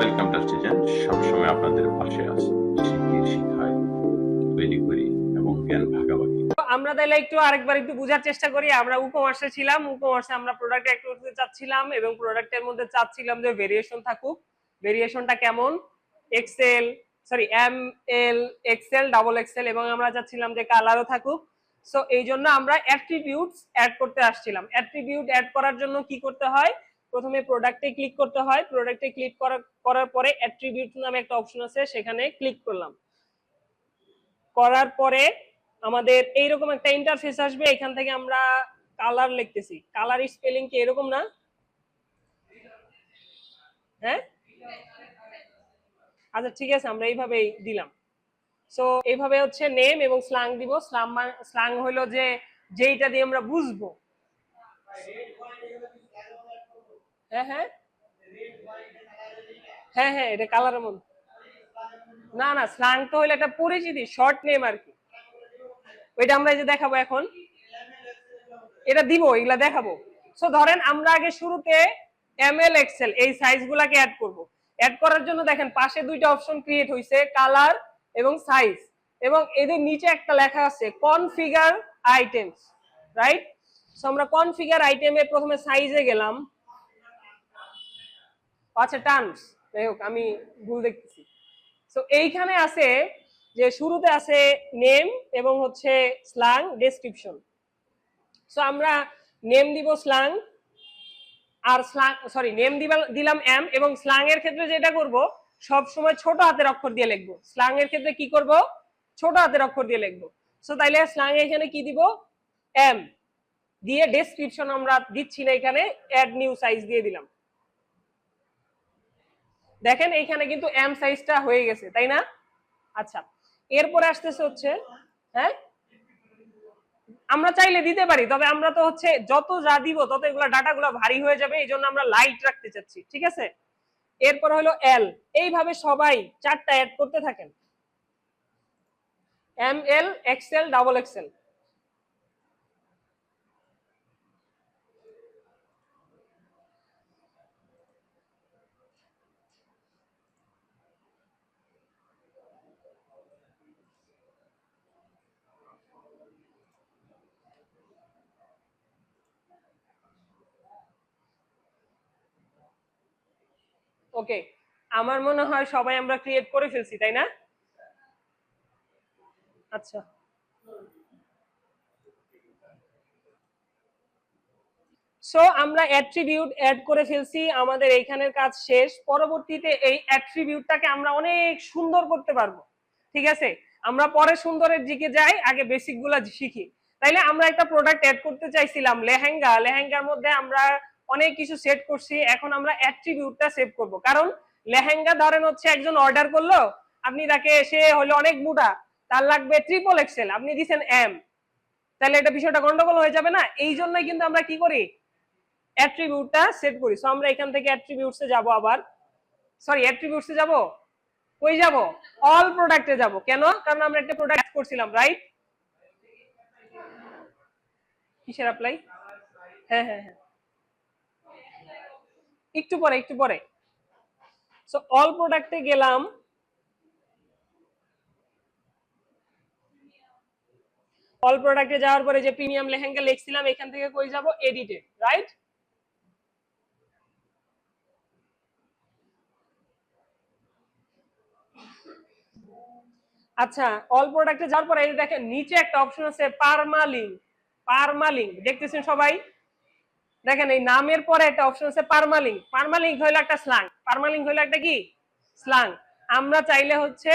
Welcome to সবসময় আপনাদের পাশে আছে। শিখিয়ে শিখাই তৈরি করি এবং জ্ঞান ভাগাভাগি। আমরা তাহলে একটু আরেকবার একটু বোঝার চেষ্টা করি। আমরা উকমার্সে ছিলাম উকমার্সে আমরা প্রোডাক্ট অ্যাড করতে চাচ্ছিলাম এবং প্রোডাক্টের মধ্যে চাচ্ছিলাম যে ভেরিয়েশন থাকুক। ভেরিয়েশনটা কেমন? XL sorry M L XL double XL এবং আমরা চাচ্ছিলাম যে কালারও থাকুক। সো এই জন্য আমরা অ্যাট্রিবিউটস অ্যাড করতে আসছিলাম। অ্যাট্রিবিউট অ্যাড করার জন্য কি করতে হয়? প্রথমে প্রোডাক্টে ক্লিক করতে হয়। প্রোডাক্টে ক্লিক করার পরে অ্যাট্রিবিউট নামে একটা অপশন আছে, সেখানে ক্লিক করলাম। করার পরে আমাদের এইরকম একটা ইন্টারফেস আসবে, এখান থেকে আমরা কালার লিখতেছি। কালার স্পেলিং কি এরকম না? হ্যাঁ? আচ্ছা ঠিক আছে, আমরা এইভাবেই দিলাম। সো এইভাবে হচ্ছে নেম এবং স্লাং দিব। স্লাং স্লাং হলো যে, যেইটা দিয়ে আমরা বুঝব। হ্যাঁ হ্যাঁ। হ্যাঁ হ্যাঁ এটা কালারের মধ্যে। না না স্লাং তো হলো একটা পরিচিতি শর্ট নেম আর কি। ওইটা আমরা এই যে দেখাবো এখন। এটা দিব, এগুলা দেখাবো। সো ধরেন আমরা আগে শুরুতে এম এল এক্সেল এই সাইজ গুলাকে অ্যাড করব। অ্যাড করার জন্য দেখেন, পাশে দুইটা অপশন ক্রিয়েট হয়েছে কালার এবং সাইজ এবং এদের নিচে একটা লেখা আছে কনফিগার আইটেমস রাইট সো আমরা কনফিগার আইটেমে প্রথমে সাইজে গেলাম। আচ্ছা টার্মস যাই হোক, আমি ভুল দেখতেছি। সো এইখানে আছে যে শুরুতে আছে নেম এবং হচ্ছে স্লাং ডেসক্রিপশন সো আমরা নেম দিব স্লাং আর স্লাং সরি নেম দিলাম এম এবং স্লাং এর ক্ষেত্রে যেটা করব সব সময় ছোট হাতের অক্ষর দিয়ে লিখব। স্লাং এর ক্ষেত্রে কি করব? ছোট হাতের অক্ষর দিয়ে লিখব। সো তাইলে স্লাং এখানে কি দিব? এম দিয়ে ডেসক্রিপশন আমরা দিচ্ছি না এখানে অ্যাড নিউ সাইজ দিয়ে দিলাম। দেখেন এইখানে কিন্তু এম সাইজটা হয়ে গেছে, তাই না? আচ্ছা এরপরে আসতেছে হচ্ছে হ্যাঁ? আমরা চাইলে দিতে পারি, তবে আমরা তো হচ্ছে যত যা দিব, তত এগুলো ডাটাগুলো ভারী হয়ে যাবে, এই জন্য আমরা লাইট রাখতে চাচ্ছি, ঠিক আছে? এরপর হলো এল এইভাবে সবাই চারটা অ্যাড করতে থাকেন। M L XL double XL okay আমার মনে হয় সবাই আমরা ক্রিয়েট করে ফেলছি, তাই না? আচ্ছা। সো আমরা অ্যাট্রিবিউট অ্যাড করে ফেলছি, আমাদের এইখানের কাজ শেষ। পরবর্তীতে এই অ্যাট্রিবিউটটাকে আমরা অনেক সুন্দর করতে পারব। ঠিক আছে? আমরা পরে সুন্দরের দিকে যাই, আগে বেসিকগুলা শিখি। তাইলে আমরা একটা প্রোডাক্ট অ্যাড করতে চাইছিলাম, লেহেঙ্গা। লেহেঙ্গার মধ্যে আমরা অনেক কিছু সেট করছি, এখন আমরা অ্যাট্রিবিউটটা সেভ করব। কারণ লেহেঙ্গা ধরেন হচ্ছে একজন অর্ডার করল, আপনি তাকে সে হলো অনেক মোটা, তার লাগবে ট্রিপল এক্সেল আপনি দিছেন এম তাহলে এটা বিষয়টা গন্ডগোল হয়ে যাবে না? এই জন্যই কিন্তু আমরা কি করি? অ্যাট্রিবিউটটা সেট করি। সো আমরা এখান থেকে অ্যাট্রিবিউটসে যাব আবার। সরি অ্যাট্রিবিউটসে যাব? কই যাব? অল প্রোডাক্টে যাব। কেন? কারণ আমরা একটা প্রোডাক্ট করছিলাম রাইট কিসের অ্যাপ্লাই হ্যাঁ হ্যাঁ হ্যাঁ। একটু পরে একটু পরে। সো অল প্রোডাক্টে গেলাম। অল প্রোডাক্টে যাওয়ার পরে যে প্রিমিয়াম লেহেঙ্গা লিখছিলাম, এখান থেকে কই যাব? এডিটে রাইট আচ্ছা অল প্রোডাক্টে যাওয়ার পরে দেখেন, নিচে একটা অপশন আছে পারমালিং। পারমালিং, দেখতেছেন সবাই? দেখেন, এই নামের পরে একটা অপশন আছে পারমালিং পারমালিং হইল একটা স্লাং পারমালিং হইল একটা কি? স্লাং আমরা চাইলে হচ্ছে,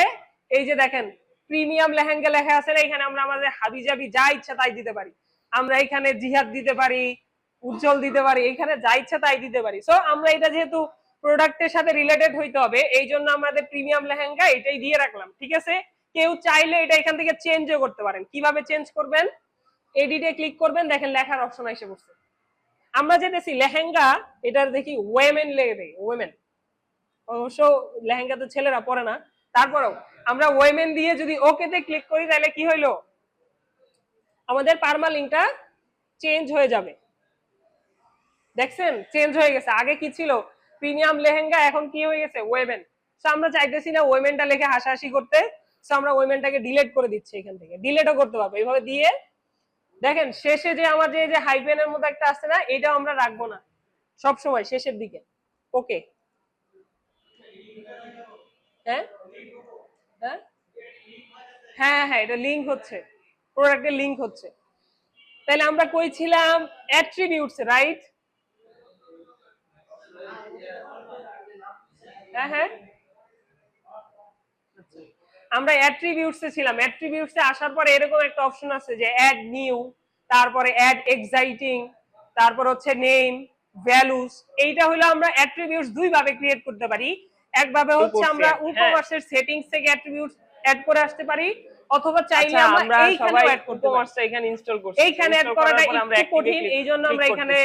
এই যে দেখেন প্রিমিয়াম লেহেঙ্গা লেখা আছে এখানে আমরা আমাদের হাবি জাবি যা ইচ্ছা তাই দিতে পারি। আমরা এখানে জিহাদ দিতে পারি, উজ্জ্বল দিতে পারি, এখানে যা ইচ্ছা তাই দিতে পারি। সো আমরা এটা যেহেতু প্রোডাক্টের সাথে রিলেটেড হইতে হবে, এই জন্য আমাদের প্রিমিয়াম লেহেঙ্গা এটাই দিয়ে রাখলাম, ঠিক আছে? কেউ চাইলে এটা এখান থেকে চেঞ্জও করতে পারেন। কীভাবে চেঞ্জ করবেন? এডিটে ক্লিক করবেন, দেখেন লেখার অপশন এসে বসছে আমরা যেতেছি লেহেঙ্গা, এটার দেখি ওয়েমেন লেগে দেখি ওয়েমেন অবশ্য লেহেঙ্গা তো ছেলেরা পরে না। তারপরেও আমরা ওয়েমেন দিয়ে যদি ওকেতে ক্লিক করি, তাহলে কি হইল? আমাদের পারমা লিঙ্কটা চেঞ্জ হয়ে যাবে। দেখছেন? চেঞ্জ হয়ে গেছে। আগে কি ছিল? প্রিমিয়াম লেহেঙ্গা, এখন কি হয়ে গেছে? ওয়েমেন সো আমরা চাইতেছি না ওয়েমেনটা লিখে হাসাহাসি করতে। সো আমরা ওয়েমেনটাকে ডিলিট করে দিচ্ছি এখান থেকে। ডিলিটও করতে পারব এইভাবে দিয়ে দেখেন, শেষে যে আমার যে যে হাইপেনের মধ্যে একটা আসছে না, এটাও আমরা রাখব না। সব সময়, শেষের দিকে। ওকে হ্যাঁ? হ্যাঁ? হ্যাঁ হ্যাঁ এটা লিংক হচ্ছে। প্রোডাক্টের লিংক হচ্ছে। তাহলে আমরা কই ছিলাম? অ্যাট্রিবিউটস রাইট হ্যাঁ হ্যাঁ? আমরা অ্যাট্রিবিউটস ছিলাম অ্যাট্রিবিউটস আসার পরে এরকম একটা অপশন আছে যে অ্যাড নিউ তারপরে অ্যাড এক্সাইটিং তারপর হচ্ছে নেম ভ্যালুস এইটা হলো আমরা অ্যাট্রিবিউটস দুই ভাবে ক্রিয়েট করতে পারি একভাবে হচ্ছে আমরা হ্যাঁ। উইকমার্সের সেটিংস থেকে অ্যাট্রিবিউটস অ্যাড করে আসতে পারি অথবা চাইলে আচ্ছা, আমরা আমরা এইখানেও সবাই অ্যাড করতে পারি এইখানে অ্যাড করাটা একটু কঠিন click- এই জন্য আমরা এখানে।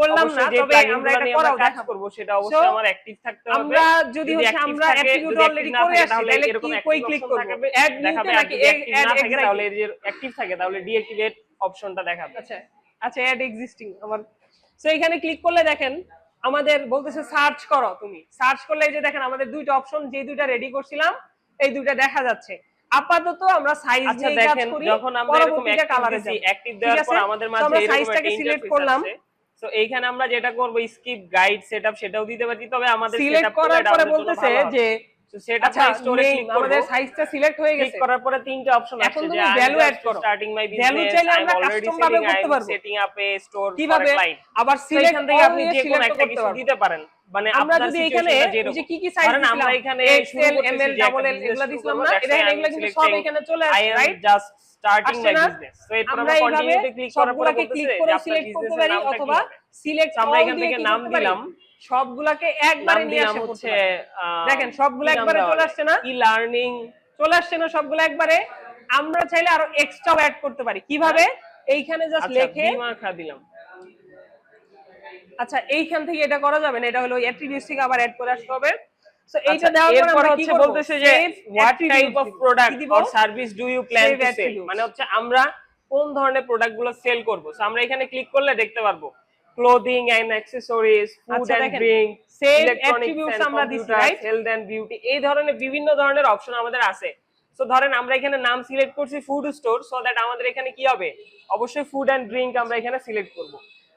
করলাম না তবে আমরা এটা করাও কাজ করব সেটা অবশ্যই আমার অ্যাক্টিভ থাকতে হবে। আমরা যদি হচ্ছে আমরা অ্যাট্রিবিউট অলরেডি করে তাহলে এরকম কই ক্লিক করব? অ্যাড দেখাবে নাকি অ্যাড থাকে তাহলে যে অ্যাক্টিভ থাকে তাহলে ডিঅ্যাক্টিভেট অপশনটা দেখাবে। আচ্ছা আচ্ছা অ্যাড এক্সিস্টিং আমার সো এখানে ক্লিক করলে দেখেন আমাদের বলতেছে সার্চ করো তুমি। সার্চ করলে এই যে দেখেন আমাদের দুইটা অপশন যে দুইটা রেডি করছিলাম এই দুইটা দেখা যাচ্ছে। আপাতত আমরা সাইজ আচ্ছা নিয়ে কাজ দেখেন করি যখন আমরা এরকম অ্যাক্টিভ অ্যাক্টিভ দেওয়ার পর? আমাদের মাঝে এরকম সাইজটাকে সিলেক্ট করলাম। তো এইখানে আমরা যেটা করব স্কিপ গাইড সেটআপ সেটাও দিতে পারি তবে আমাদের সিলেক্ট করার পরে বলতেছে যে সেটআপ আচ্ছা আমাদের সাইজটা সিলেক্ট হয়ে গেছে। করার পরে তিনটা অপশন এখন তুমি করো। স্টার্টিং মাই চাইলে আমরা ভাবে সেটিং করতে পারব। সেটিং আপে এ স্টোর কীভাবে? আবার সিলেক্ট থেকে আপনি যে কোনো একটা কিছু দিতে পারেন। মানে আমরা যদি এখানে যে কি কি সাইজ ধরেন আমরা এখানে করতেছি এমএল ডাবল এল এগুলা দিছিলাম না? that's এটা এগুলা কিন্তু সব এখানে চলে রাইট starting আসছে my না? এরপর আমরা কন্টিনিউতে ক্লিক করার পরে ক্লিক করে সিলেক্ট করতে পারি অথবা সিলেক্ট আমরা এখান থেকে নাম দিলাম। সবগুলাকে একবারে নিয়ে দিলাম আসে হচ্ছে দেখেন সবগুলো একবারে চলে আসছে না? ই লার্নিং চলে আসছে না সবগুলো একবারে? আমরা চাইলে আরও এক্সট্রা অ্যাড করতে পারি। কীভাবে? এইখানে জাস্ট লেখে দিলাম আচ্ছা এইখান থেকে এটা করা যাবে না? এটা হলো অ্যাট্রিবিউটস থেকে আবার অ্যাড করে আসতে হবে। সো এইটা আচ্ছা, দেওয়ার পর আমরা কি হচ্ছে বলতেছে যে what type of product or service do you plan to sell মানে হচ্ছে আমরা কোন ধরনের প্রোডাক্টগুলো সেল করব? সো আমরা এখানে ক্লিক করলে দেখতে পারব। Clothing and accessories food and drink attributes and আমরা দিছি, right? হেলথ এন্ড বিউটি এই ধরনের বিভিন্ন ধরনের অপশন আমাদের আছে। সো ধরেন আমরা এখানে নাম সিলেক্ট করছি ফুড স্টোর সো দ্যাট আমাদের এখানে কি হবে? অবশ্যই ফুড এন্ড ড্রিঙ্ক আমরা এখানে সিলেক্ট করব।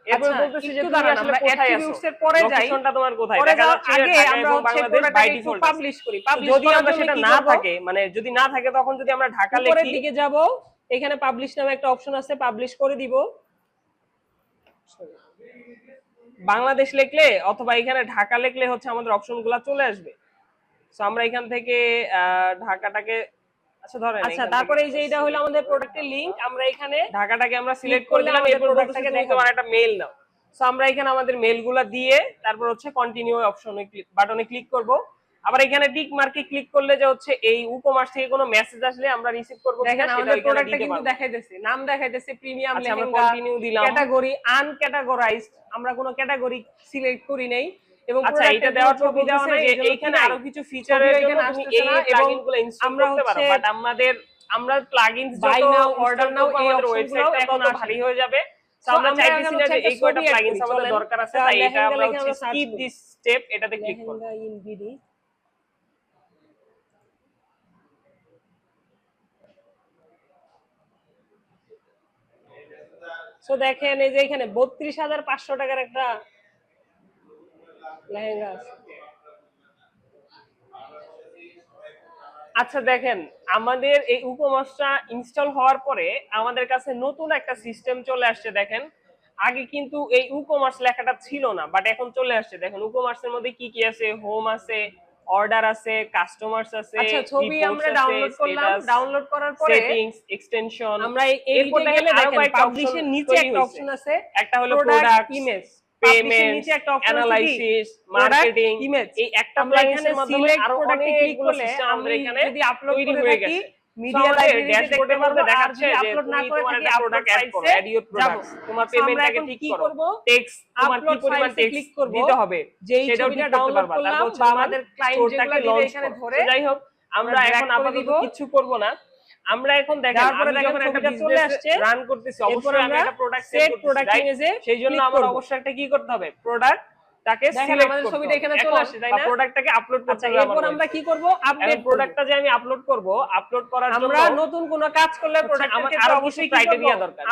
এরপর আচ্ছা, যে তুমি আসলে কোথায় আছো? পরে যাই। লোকেশনটা তোমার কোথায়? দেখা যাচ্ছে আগে ঢাকা আমরা হচ্ছে বাংলাদেশ পুরোটাকে বাই ডিফল্ট পাবলিশ করি যদি আমরা সেটা না থাকে মানে যদি না থাকে তখন যদি আমরা ঢাকা উপরের দিকে যাব এখানে পাবলিশ নামে একটা অপশন আছে পাবলিশ করে দিব। বাংলাদেশ লিখলে অথবা এখানে ঢাকা লিখলে হচ্ছে আমাদের অপশনগুলো চলে আসবে। আমরা এখান থেকে আহ, ঢাকাটাকে আচ্ছা ধরেন আচ্ছা তারপরে এই যে এটা হলো আমাদের প্রোডাক্টের লিংক আমরা এখানে ঢাকাটাকে আমরা সিলেক্ট করে দিলাম। তোমার একটা মেইল নাও সো আমরা এখানে আমাদের দিয়ে তারপর হচ্ছে কন্টিনিউ অপশনে ক্লিক বাটনে ক্লিক করব আবার এখানে টিক মার্কে ক্লিক করলে যে হচ্ছে এই থেকে কোনো মেসেজ আসলে আমরা রিসিভ করব দেখেন আমাদের প্রোডাক্টটা কিন্তু পারব। দেখাইতেছে নাম দেখাইতেছে প্রিমিয়াম লেহেঙ্গা কন্টিনিউ দিলাম ক্যাটাগরি আনক্যাটাগরাইজড আমরা কোনো ক্যাটাগরি সিলেক্ট করি নাই এবং আচ্ছা এটা দেওয়ার যে এইখানে আরও কিছু ফিচারের জন্য তুমি এই প্লাগইনগুলো ইনস্টল করতে পারো। বাট আমাদের আমরা plugins now, order order now এই ওয়েবসাইটটা এখন ভারী হয়ে যাবে। আমরা আমরা চাইতেছি না যে এই কয়টা একটা ছবি add প্লাগইনস আমাদের দরকার আছে তাই এটা লেহেঙ্গা আমরা হচ্ছে স্কিপ দিস স্টেপ এটাতে ক্লিক করব। লেহেঙ্গা ইন বিডি সো দেখেন এই যে এখানে বত্রিশ হাজার পাঁচশো টাকার একটা লেহেঙ্গা আছে আচ্ছা দেখেন আমাদের এই উপমাসটা ইনস্টল হওয়ার পরে আমাদের কাছে নতুন একটা সিস্টেম চলে আসছে দেখেন। আগে কিন্তু এই উকমার্স লেখাটা ছিল না বাট এখন চলে আসছে দেখেন। উকমার্সের মধ্যে কি কি আছে? হোম আছে অর্ডার আছে কাস্টমার্স আছে আচ্ছা ছবি আমরা ডাউনলোড করলাম। ডাউনলোড করার পরে সেটিংস এক্সটেনশন আমরা এই এরপর দেখেন পাবলিশের নিচে একটা অপশন আছে একটা হলো product image। Payment? Analysis marketing. এই একটা এখানে মাধ্যমে আরও প্রোডাক্টে ক্লিক অনেকগুলো সিস্টেম আমরা এখানে যদি আপলোড করে হয়ে গেছে। মিডিয়া ড্যাশবোর্ডের মধ্যে দেখাচ্ছে যে আপলোড না করে একটা প্রোডাক্ট অ্যাড করো অ্যাড ইওর প্রোডাক্টস তোমার পেমেন্টটাকে ঠিক করো। করব? টেক্সট তোমার কি পরিমাণ টেক্সট click দিতে হবে। সেটাও ঠিক করতে পারবা। তারপর আমাদের ক্লায়েন্ট যেগুলো এখানে ধরে যাই হোক আমরা আমরা এখন আপাতত কিছু করব না। আমরা এখন দেখেন চলে আসছে সেই জন্য আমার অবশ্যই একটা কি করতে হবে? প্রোডাক্ট তাকে চলে আসে আপলোড করতে হবে আমরা কি যে আমি আপলোড আপলোড করার জন্য নতুন কাজ করলে প্রোডাক্ট আর অবশ্যই দরকার।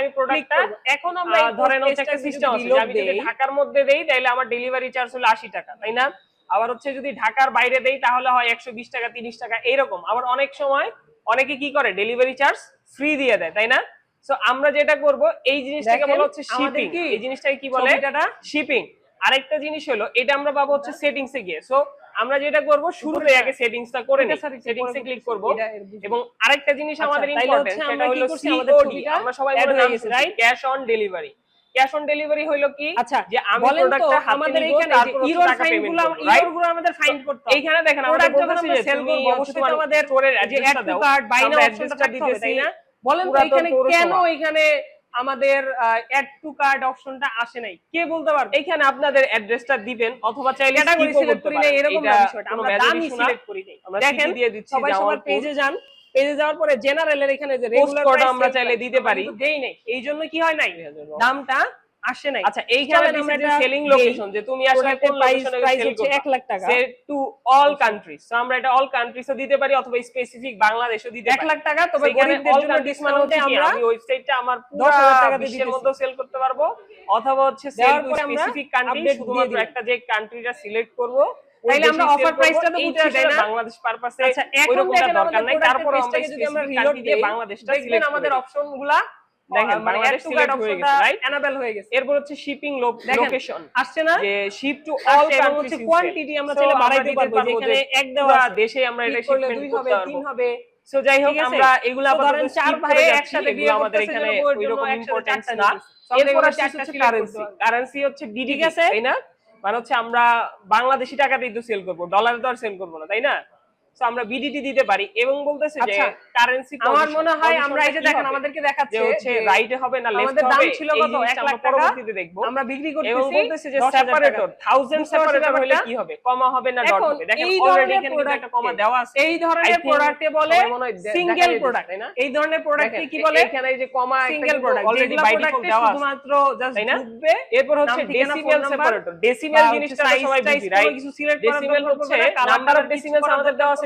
আমি প্রোডাক্টটা এখন ধরেন ঢাকার মধ্যে দেই তাহলে আমার ডেলিভারি চার্জ হলো 80 টাকা তাই না? আবার হচ্ছে যদি ঢাকার বাইরে দেই তাহলে হয় 120 টাকা 30 টাকা এইরকম। আবার অনেক সময় অনেকে কি করে? ডেলিভারি চার্জ ফ্রি দিয়ে দেয় তাই না? সো আমরা যেটা করব এই জিনিসটাকে বলা হচ্ছে শিপিং এই জিনিসটাকে কি বলে? এটা শিপিং আরেকটা জিনিস হলো এটা আমরা পাবো হচ্ছে সেটিংস এ গিয়ে। সো আমরা যেটা করব শুরুতে আগে সেটিংসটা করে নিই। এ ক্লিক করব। এবং আরেকটা জিনিস আমাদের ইম্পর্টেন্ট সেটা হলো সিওডি আমরা সবাই বলে right cash on delivery cash on delivery হলো কি? আচ্ছা যে আমাদের এখানে আমাদের ফাইন করতে এইখানে দেখেন আমরা সেল করব অবশ্যই আমাদের স্টোরের অ্যাড্রেসটা কার্ড বাই নাও অপশনটা দিতেছি। না। বলেন তো এখানে কেন এখানে আমাদের অ্যাড টু কার্ড অপশনটা আসে নাই? কে বলতে পারবে? এখানে আপনাদের অ্যাড্রেসটা দিবেন অথবা চাইলে সিলেক্ট করি না এরকম বিষয়টা আমরা সিলেক্ট করি নাই। দেখেন দিয়ে দিচ্ছি সবাই সবার পেজে যান। পেজে যাওয়ার পরে জেনারেলের এখানে যে রেগুলার আমরা চাইলে দিতে পারি। দেই নাই। কি হয় নাই? দামটা আসে নাই। আচ্ছা এইখানে সেলিং লোকেশন যে তুমি আসলে কোন লোকেশনে 1 লাখ টাকা। Sell to all countries so আমরা এটা অল কান্ট্রিজও দিতে পারি অথবা স্পেসিফিক বাংলাদেশও দিতে পারি। 1 লাখ টাকা তবে গরিবদের জন্য ডিসকাউন্ট মানে হচ্ছে আমরা ওয়েবসাইটটা আমার 10000 টাকা দিয়ে মধ্যে সেল করতে পারব। অথবা হচ্ছে সেল স্পেসিফিক কান্ট্রি শুধুমাত্র একটা যে কান্ট্রিটা সিলেক্ট করব তাইলে আমরা অফার প্রাইসটা তো বুঝছি তাই না? বাংলাদেশ পারপাসে আচ্ছা, ওইরকম দরকার নাই তারপর আমরা যদি আমরা রিলোড দিয়ে বাংলাদেশটা সিলেক্ট আমাদের অপশনগুলা দেখেন মানে বাংলাদেশ সিলেক্ট হয়ে গেছে রাইট এনাবেল হয়ে গেছে। এরপর হচ্ছে শিপিং লোকেশন আসছে না? যে শিপ টু অল এবং কোয়ান্টিটি আমরা চাইলে বাড়াইতে পারব যেখানে এক দেওয়া দেশে আমরা এটা শিপমেন্ট করতে পারব। তিন হবে। সো যাই হোক আমরা এগুলো আপাতত চার ভাই একসাথে বিয়ে আমাদের এখানে ওইরকম ইম্পর্টেন্স না। এরপর হচ্ছে কারেন্সি কারেন্সি হচ্ছে বিডি গেছে তাই না মানে হচ্ছে আমরা বাংলাদেশি টাকাতেই তো সেল করব ডলারে তো আর সেল করব না, তাই না? সো আমরা বিডিটি দিতে পারি এবং বলতেছে যে আচ্ছা, কারেন্সি আমার মনে হয় আমরা এই যে দেখেন আমাদেরকে দেখাচ্ছে হচ্ছে রাইট হবে না লেফট হবে দাম ছিল কত? 1 লাখ পরবর্তীতে দেখব। আমরা বিক্রি করতেছি এবং বলতেছে যে সেপারেটর 1000 সেপারেটর হলে কি হবে? কমা হবে না ডট হবে। দেখেন অলরেডি এখানে একটা কমা দেওয়া আছে। এই ধরনের প্রোডাক্টে বলে সিঙ্গেল প্রোডাক্ট না? এই ধরনের প্রোডাক্টে কি বলে? এখানে এই যে কমা single product already by default দেওয়া আছে। শুধুমাত্র জাস্ট ঢুকবে এরপর হচ্ছে ডেসিমেল সেপারেটর ডেসিমেল জিনিসটা সবাই বুঝি রাইট কিছু সিলেক্ট করা ডেসিমেল হচ্ছে নাম্বার অফ ডেসিমেলস আমাদের দেওয়া আছে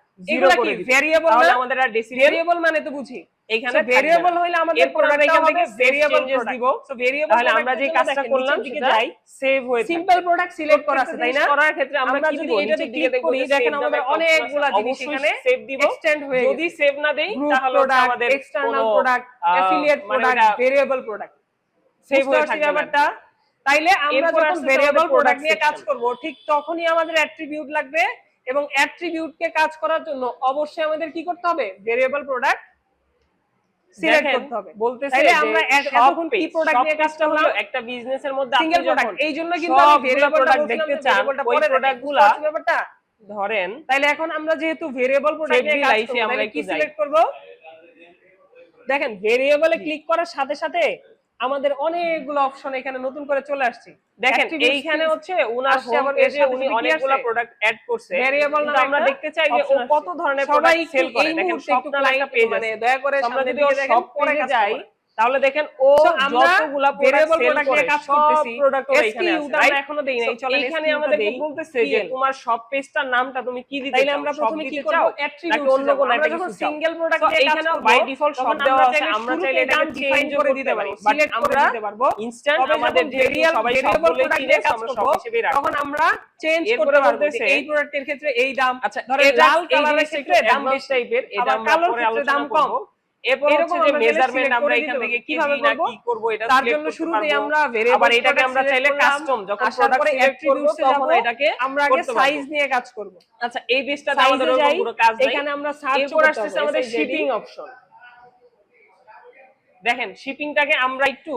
এগুলো কি ভেরিয়েবল না? আমাদের আর ভেরিয়েবল মানে তো বুঝি। এখানে ভেরিয়েবল হইলে আমাদের প্রোডাক্ট এখান থেকে ভেরিয়েবল দিব। সো ভেরিয়েবল তাহলে আমরা যে কাজটা করলাম দিকে যাই সেভ সিম্পল প্রোডাক্ট সিলেক্ট করা আছে তাই না করার ক্ষেত্রে আমরা কি এটাতে ক্লিক করি দেখেন আমাদের জিনিস এখানে সেভ দিব। এক্সটেন্ড হয়ে যদি সেভ না দেই তাহলে আমাদের external product affiliate product variable product save হয়ে থাকবে ব্যাপারটা? তাইলে আমরা যখন ভেরিয়েবল প্রোডাক্ট নিয়ে কাজ করব ঠিক তখনই আমাদের অ্যাট্রিবিউট লাগবে এবং অ্যাট্রিবিউট কে কাজ করার জন্য অবশ্যই আমাদের কি করতে হবে? ভেরিয়েবল প্রোডাক্ট সিলেক্ট করতে হবে। বলতেছি তাহলে আমরা এখন কি প্রোডাক্ট নিয়ে কাজটা হলো একটা বিজনেসের মধ্যে সিঙ্গেল প্রোডাক্ট এই জন্য কিন্তু আমি ভেরিয়েবল প্রোডাক্ট দেখতে চাই ওই প্রোডাক্টগুলা ব্যাপারটা? ধরেন তাহলে এখন আমরা যেহেতু ভেরিয়েবল প্রোডাক্ট নিয়ে কাজ করব আমরা কি সিলেক্ট করব? দেখেন ভেরিয়েবলে ক্লিক করার সাথে সাথে আমাদের অনেকগুলো অপশন এখানে নতুন করে চলে আসছে। দেখেন এইখানে হচ্ছে উনার হোম উনি অনেকগুলো প্রোডাক্ট অ্যাড করছে। ভেরিয়েবল নাম আমরা দেখতে চাই যে ও কত ধরনের প্রোডাক্ট সেল করে। দেখেন সব পেজ মানে দয়া করে আমরা যদি সব পেজে যাই তাহলে দেখেন ও আমরা যতগুলা প্রোডাক্ট নিয়ে কাজ করতেছি। এসকিউটা আমরা এখনও দেই নাই চলো এখানে আমাদের বলতেছে যে তোমার সব পেজটার নামটা তুমি কি দিতে তাইলে আমরা প্রথমে কি করব? অ্যাট্রিবিউট অন্য কোন একটা কিছু সিঙ্গেল প্রোডাক্ট নিয়ে কাজ বাই ডিফল্ট সব দেওয়া আছে আমরা চাইলে এটা ডিফাইন করে দিতে পারি। সিলেক্ট করে দিতে পারব। ইনস্ট্যান্ট আমাদের যে রিয়েল সবাই সব বলে কি রে আমরা সব তখন আমরা চেঞ্জ করতে পারব এই প্রোডাক্টের ক্ষেত্রে এই দাম আচ্ছা ধরেন লাল কালারের ক্ষেত্রে দাম বেশি। টাইপের এই দাম পরে আলোচনা করব। আমরা কি দেখেন শিপিংটাকে আমরা একটু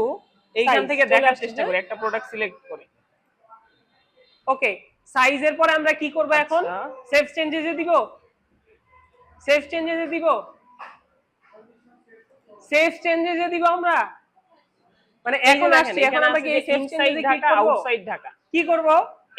এইখান থেকে দেখার চেষ্টা করি একটা প্রোডাক্ট সিলেক্ট করে। ওকে সাইজের পরে আমরা কি করব এখন? সেফ চেঞ্জেসে দিব। সেফ চেঞ্জেসে দিব। সেফ চেঞ্জেজে দিব আমরা? মানে এখন আসছি এখন আমরা কি সেফ কি করব? আউটসাইড ঢাকা। কি করব?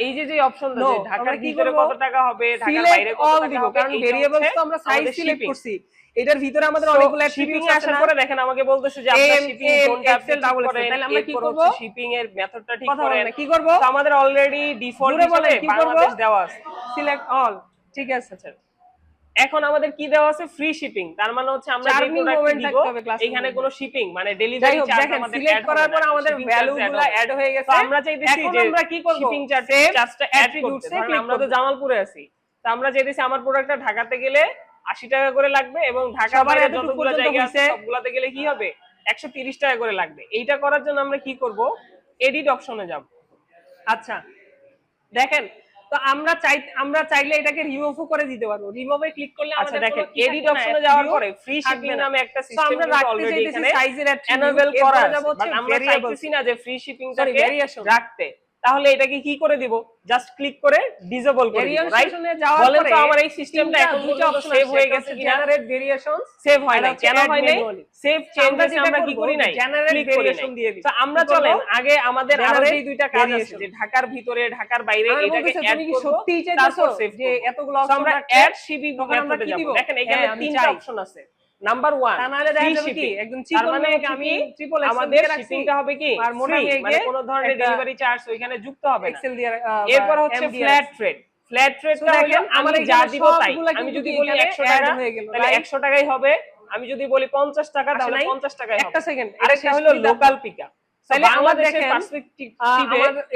এই যে যে অপশন ঢাকার ভিতরে কত টাকা হবে ঢাকার বাইরে কত কারণ ভেরিয়েবলস তো আমরা সাইজ সিলেক্ট করছি। এটার ভিতরে আমাদের অনেকগুলো শিপিং আসার পরে দেখেন আমাকে বলতেছে যে শিপিং ডাবল তাহলে আমরা কি করব? শিপিং এর মেথডটা ঠিক করে কি করব? তো আমাদের অলরেডি ডিফল্ট হিসেবে বাংলাদেশ দেওয়া আছে। সিলেক্ট অল ঠিক আছে। স্যার এখন আমাদের কি দেওয়া আছে? ফ্রি শিপিং তার মানে হচ্ছে আমরা যে প্রোডাক্ট দিব এখানে কোনো শিপিং মানে ডেলিভারি চার্জ আমাদের সিলেক্ট করার পর আমাদের ভ্যালুগুলো অ্যাড হয়ে গেছে। আমরা চাইতেছি যে আমরা কি করব? শিপিং চার্জ জাস্ট অ্যাট্রিবিউটস এ ক্লিক আমরা তো জামালপুরে আছি। তো আমরা চাইতেছি আমার প্রোডাক্টটা ঢাকাতে গেলে 80 টাকা করে লাগবে এবং ঢাকা বাইরে যতগুলো জায়গা আছে সবগুলাতে গেলে কি হবে? 130 টাকা করে লাগবে। এইটা করার জন্য আমরা কি করব? এডিট অপশনে যাব। আচ্ছা দেখেন তো আমরা চাই আমরা চাইলে এটাকে রিমুভও করে দিতে পারব। রিমুভে ক্লিক করলে আচ্ছা, আমাদের দেখেন এডিট অপশনে যাওয়ার পরে ফ্রি শিপিং নামে একটা সিস্টেম আমরা রাখতে চাইছি সাইজের অ্যাট্রিবিউট এনেবল করা আমরা চাইছি না যে ফ্রি শিপিংটাকে রাখতে। তাহলে এটাকে কি করে দিব? জাস্ট ক্লিক করে ডিসেবল করে দিব রাইট পরে তো আমার এই সিস্টেমটা এখন অপশন সেভ হয়ে গেছে জেনারেট ভেরিয়েশন সেভ হয় না কেন হয় না সেভ চেঞ্জেস আমরা কি করি নাই? জেনারেট ভেরিয়েশন দিয়ে দিই তো আমরা চলেন আগে আমাদের আরও এই দুইটা কাজ আছে যে ঢাকার ভিতরে ঢাকার বাইরে এটাকে অ্যাড করব সত্যিই চাইছো যে এতগুলো আমরা অ্যাড সিবি কি দিব? দেখেন এখানে হ্যাঁ, তিনটা অপশন আছে। নাম্বার 1 একদম মানে আমি ট্রিপল আমাদের শিপিংটা হবে কি? আর মোটা মানে কোনো ধরনের ডেলিভারি চার্জ যুক্ত হবে এক্সেল দিয়ে এরপর হচ্ছে ফ্ল্যাট রেট ফ্ল্যাট হলো আমি যা দিব তাই। আমি যদি বলি 100 টাকা তাহলে 100 টাকাই হবে। আমি যদি বলি 50 টাকা তাহলে 50 টাকাই হবে। একটা সেকেন্ড হলো লোকাল পিকা আমাদের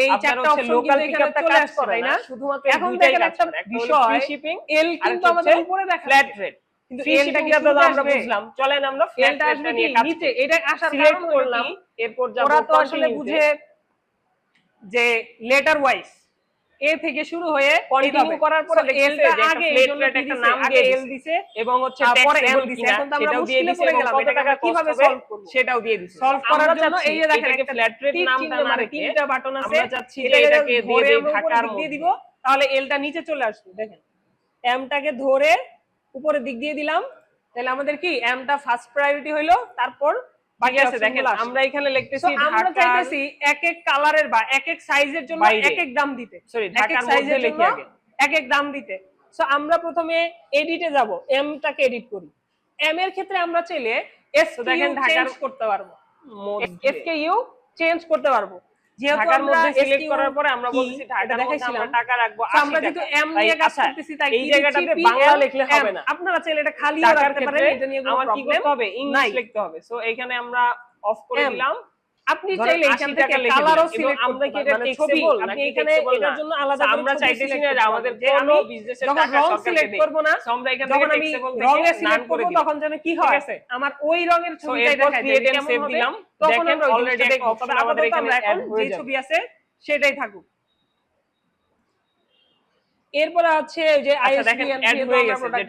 এই চারটা অপশন কাজ করে না? শুধুমাত্র এখন দেখেন একটা বিষয় এল কিন্তু আমাদের উপরে দেখা ফ্ল্যাট রেট যে লেটার ওয়াইজ এ থেকে শুরু হয়ে কন্টিনিউ করার এলটা আগে একটা নাম এল দিছে এবং হচ্ছে পরে এল দিছে। এখন আমরা গেলাম এটা কীভাবে সলভ করব? সেটাও দিয়ে দিছে। সলভ করার জন্য এই যে দেখেন একটা নামটা মানে তিনটা বাটন আছে। আমরা এটাকে দিয়ে ঢাকার দিয়ে দিব তাহলে এলটা নিচে চলে আসবে। দেখেন এমটাকে ধরে উপরে দিক দিয়ে দিলাম। তাহলে আমাদের কি এমটা ফার্স্ট প্রায়োরিটি হইল তারপর আমরা চাইতেছি এক এক কালারের বা এক এক সাইজের জন্য দাম দিতে। এক এক দাম দিতে। আমরা প্রথমে এডিটে এডিট করি। এম এর ক্ষেত্রে আমরা চাইলে এস করতে পারব। ইউ চেঞ্জ করতে পারব। সিলেক্ট করার পরে আমরা বলছি টাকা রাখব আমরা আচ্ছা, লিখলে হবে না। আপনারা ছেলেটা খালি নিয়ে কোনো প্রবলেম হবে? ইংলিশ লিখতে হবে। সো এখানে আমরা অফ করে দিলাম। আপনি চাইলে এখান থেকে কালারও সিলেক্ট আমরা মানে না যে আমাদের যে আমি বিজনেসের সিলেক্ট করব না আমরা এখান থেকে সিলেক্ট করব তখন যেন কি হয়? আমার ওই রঙের ছবিটাই দিলাম। তখন অলরেডি আমাদের এখানে এখন যে ছবি আছে সেটাই থাকুক। এরপরে আছে যে আচ্ছা,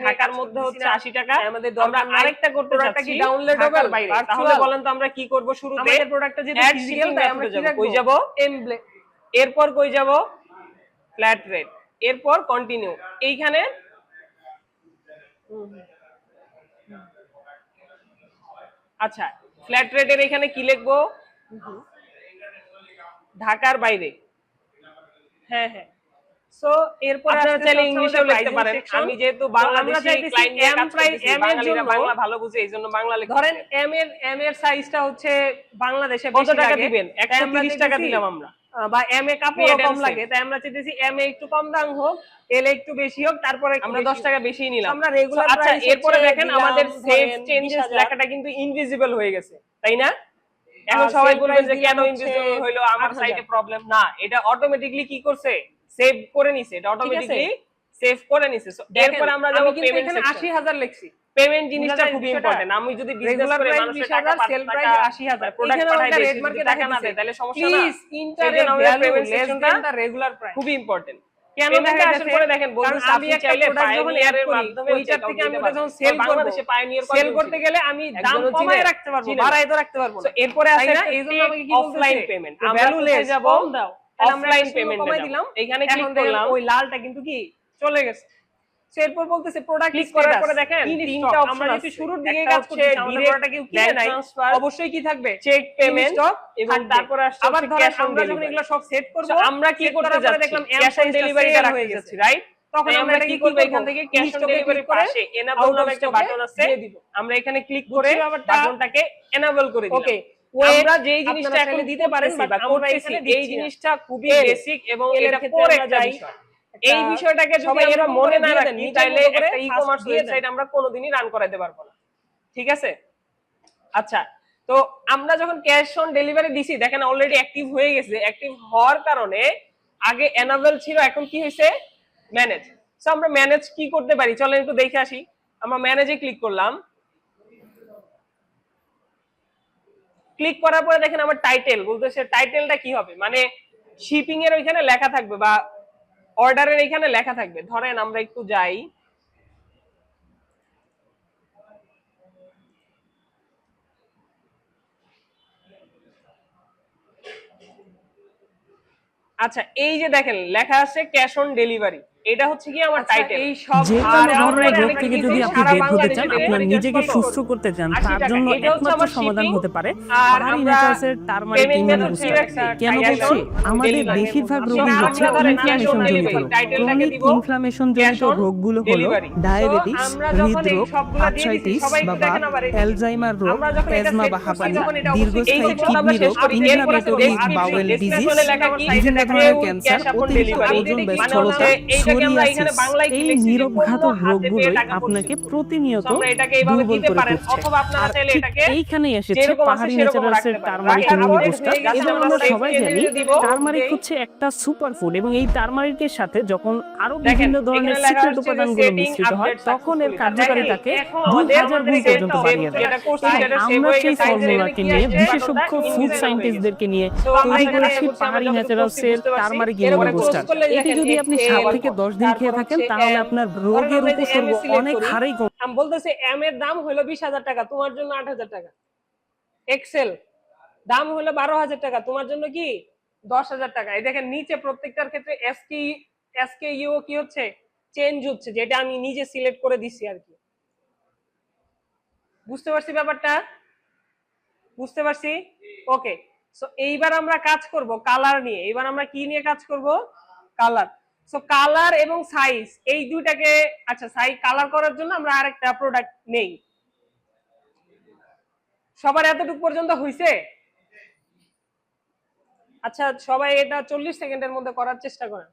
ঢাকার মধ্যে হচ্ছে আমরা কি শুরুতে? এরপর কই যাব? ফ্ল্যাট রেট এরপর কন্টিনিউ এইখানে আচ্ছা ফ্ল্যাট রেটের এখানে কি লিখব? ঢাকার বাইরে। হ্যাঁ হ্যাঁ। সো এরপর আপনারা চাইলে ইংলিশেও লিখতে পারেন। আমি যেহেতু Bangladeshi client M price M এর বাংলা ভালো বুঝে এইজন্য বাংলা লিখতে ধরেন এম এর এম এর সাইজটা হচ্ছে বাংলাদেশে কত টাকা দিবেন? 130 টাকা দিলাম আমরা। বা এম এ কাপড় কম লাগে। তাই আমরা চাইতেছি এম এ একটু কম দাম হোক এল একটু বেশি হোক তারপরে আমরা 10 টাকা বেশি নিলাম। আমরা রেগুলার আচ্ছা এরপরে দেখেন আমাদের সেভ চেঞ্জেস লেখাটা কিন্তু ইনভিজিবল হয়ে গেছে তাই না? এখন সবাই বলবেন যে কেন ইনভিজিবল হলো আমার সাইটে প্রবলেম না। এটা অটোমেটিক্যালি কি করছে? সেভ করে নিছে এটা অটোমেটিক্যালি সেভ করে নিছে। সো এরপর আমরা যাব পেমেন্ট সেকশন 80000 লিখছি। পেমেন্ট জিনিসটা খুব ইম্পর্টেন্ট আমি যদি বিজনেস করে মানুষের টাকা সেল প্রাইস 80000 প্রোডাক্ট পাঠাই রেড মার্কেট টাকা না দেয় তাহলে সমস্যা না। প্লিজ ইন্টারের পেমেন্ট সেকশনটা রেগুলার প্রাইস খুব ইম্পর্টেন্ট কেন দেখেন আসুন পরে দেখেন বলুন আমি একটা প্রোডাক্ট যখন এর মাধ্যমে ওইটার থেকে আমি যখন সেল করব বাংলাদেশে পায়োনিয়ার করব সেল করতে গেলে আমি দাম কমায় রাখতে পারব বাড়ায় তো রাখতে পারব। না এরপরে আছে না? এইজন্য আমাকে কি অফলাইন পেমেন্ট আমরা ভ্যালু লেস যাব? কমাই দিলাম। এখানে ক্লিক করলাম। ওই লালটা কিন্তু কি চলে গেছে। এরপর বলতেছে প্রোডাক্ট ক্লিক করার পরে দেখেন তিনটা অপশন আছে। শুরুর দিকে কাজ কেউ কিনে নাই। অবশ্যই কি থাকবে? চেক পেমেন্ট এবং তারপরে আসছে আবার ধরেন আমরা যখন এগুলো সব সেট করব আমরা কি করতে যাচ্ছি? দেখলাম ক্যাশ অন ডেলিভারিটা হয়ে যাচ্ছি গেছে। রাইট তখন আমরা কি করব এখান থেকে? ক্যাশ অন ডেলিভারি পাশে এনাবল নামে একটা বাটন আছে। আমরা এখানে ক্লিক করে? বাটনটাকে এনাবল করে দিলাম। ওকে আমরা যেই জিনিসটা এখন দিতে পারেন বা করতেছি এই জিনিসটা খুবই বেসিক এবং এর এটা ক্ষেত্রে কোর একটা যাই, বিষয়। এই বিষয়টাকে যদি আমরা মনে না রাখি তাহলে একটা ই-কমার্স ওয়েবসাইট আমরা কোনোদিনই রান করাতে পারব না। ঠিক আছে? আচ্ছা তো আমরা যখন ক্যাশ অন ডেলিভারি দিছি দেখেন অলরেডি অ্যাক্টিভ হয়ে গেছে। অ্যাক্টিভ হওয়ার কারণে আগে এনাবেল ছিল এখন কি হয়েছে? ম্যানেজ সো আমরা ম্যানেজ কি করতে পারি? চলেন একটু দেখে আসি। আমরা ম্যানেজে ক্লিক করলাম। ক্লিক করার পরে দেখেন আমার টাইটেল বলতেছে টাইটেলটা কি হবে? মানে শিপিং এর ওইখানে লেখা থাকবে বা অর্ডারের এখানে লেখা থাকবে। ধরেন আমরা একটু যাই। আচ্ছা এই যে দেখেন, লেখা আছে ক্যাশ অন ডেলিভারি এটা হচ্ছে কি আমার আচ্ছা, টাইটেল এই সব যে কোনো ধরনের রোগ থেকে যদি আপনি বের হতে চান আপনার নিজেকে সুস্থ করতে চান তার জন্য একমাত্র সমাধান হতে পারে। পাহাড়ি নেচার্সের টারমারিক কেন বলছি? আমাদের বেশিরভাগ So, হচ্ছে ইনফ্লামেশন জনিত রোগ। title টাকে ক্রনিক ইনফ্লামেশন জনিত রোগগুলো হলো ডায়াবেটিস হৃদরোগ আর্থ্রাইটিস বা দিকে। অ্যালজাইমার রোগ অ্যাজমা বা হাঁপানি দীর্ঘস্থায়ী কিডনি রোগ করি। এরপর আছে ইনফ্লামেটরি বাউল ডিজিজ এ লেখা কি? বিভিন্ন ধরনের ক্যান্সার অতিরিক্ত ওজন মানে ব্যস্ততা এই নিরবঘাতক রোগগুলোই আপনাকে প্রতিনিয়ত দুর্বল করে তুলছে। এইখানেই এসেছে পাহাড়ি। টারমারিক এবং আমরা সবাই জানি টারমারিক হচ্ছে একটা সুপার ফুড এবং এই টারমারিকের সাথে যখন আরও বিভিন্ন ধরনের সিক্রেট উপাদানগুলো মিশ্রিত হয় তখন এর কার্যকারিতাকে দুই হাজার গুণ পর্যন্ত বাড়িয়ে দেয় আমরা সেই গেছে, ফর্মুলাটি কি নিয়ে? বিশেষজ্ঞ ফুড সায়েন্টিস্টদেরকে নিয়ে তৈরি এখানে করেছি পাহাড়ি ন্যাচারালসের। টারমারিক বুস্টার এটি যদি আপনি সাত থেকে দশ দিন খেয়ে থাকেন তাহলে আপনার রোগের উপসর্গ অনেক হারেই কম। আমি বলতেছি এম এর দাম হলো বিশ হাজার টাকা তোমার জন্য আট হাজার টাকা। এক্সেল দাম হলো বারো হাজার টাকা তোমার জন্য কি? দশ হাজার টাকা। এই দেখেন নিচে প্রত্যেকটার ক্ষেত্রে এসকে এসকে ইউ কি হচ্ছে? চেঞ্জ হচ্ছে যেটা আমি নিজে সিলেক্ট করে দিছি আর কি। বুঝতে পারছি ব্যাপারটা? বুঝতে পারছি? ওকে সো এইবার আমরা কাজ করব কালার নিয়ে। এবার আমরা কি নিয়ে কাজ করব? কালার সো কালার এবং সাইজ এই দুইটাকে আচ্ছা সাইজ কালার করার জন্য আমরা আরেকটা প্রোডাক্ট নেই। সবার এতটুকু পর্যন্ত হইছে? আচ্ছা সবাই এটা চল্লিশ সেকেন্ডের মধ্যে করার চেষ্টা করেন।